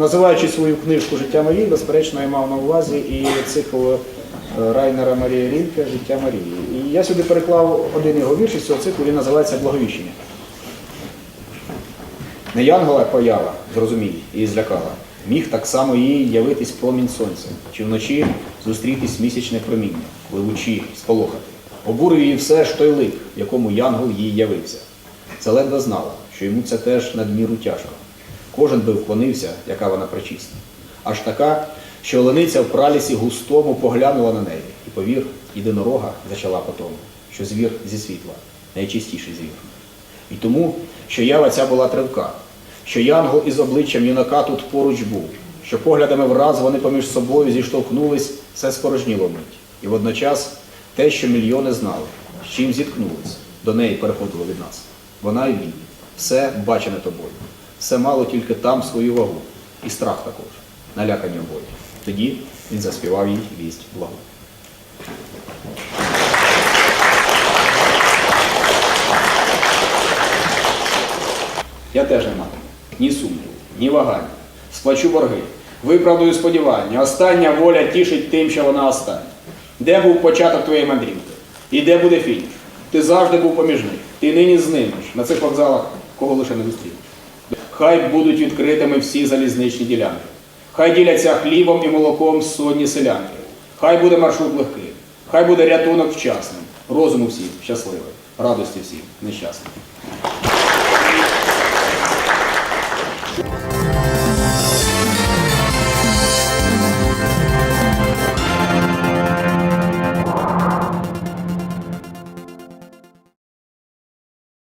називаючи свою книжку Життя Марії, безперечно, я мав на увазі і цикл е, Райнера Марії Рінке Життя Марії. І я сюди переклав один його вірш із цього циклу, він називається Благовіщення. Не Янгола поява, зрозумій, і злякала. Міг так само їй явитись промінь сонця, чи вночі зустрітись місячне проміння, коли сполохати. Обурив її все ж той лик, якому янгол їй явився. Це ледве знала, що йому це теж надміру тяжко. Кожен би вклонився, яка вона пречисна. Аж така, що олениця в пралісі густому поглянула на неї, і повір, єдинорога зачала по тому, що звір зі світла, найчистіший звір. І тому, що ява ця була тривка, що янгол із обличчям юнака тут поруч був, що поглядами враз вони поміж собою зіштовхнулись, все спорожніло мить. І водночас те, що мільйони знали, з чим зіткнулись, до неї переходило від нас. Вона і він, все бачене тобою, все мало тільки там свою вагу, і страх також, налякані обоє. Тоді він заспівав їй вість благу. Я теж не матиму ні сумніву, ні вагань. Сплачу борги, виправдую сподівання. Остання воля тішить тим, що вона остання. Де був початок твоєї мандрівки? І де буде фініш? Ти завжди був поміж них. Ти нині з на цих вокзалах, кого лише не зустрінеш. Хай будуть відкритими всі залізничні ділянки. Хай діляться хлібом і молоком сотні селянки. Хай буде маршрут легкий. Хай буде рятунок вчасним. Розуму всім щасливий, радості всім нещасним.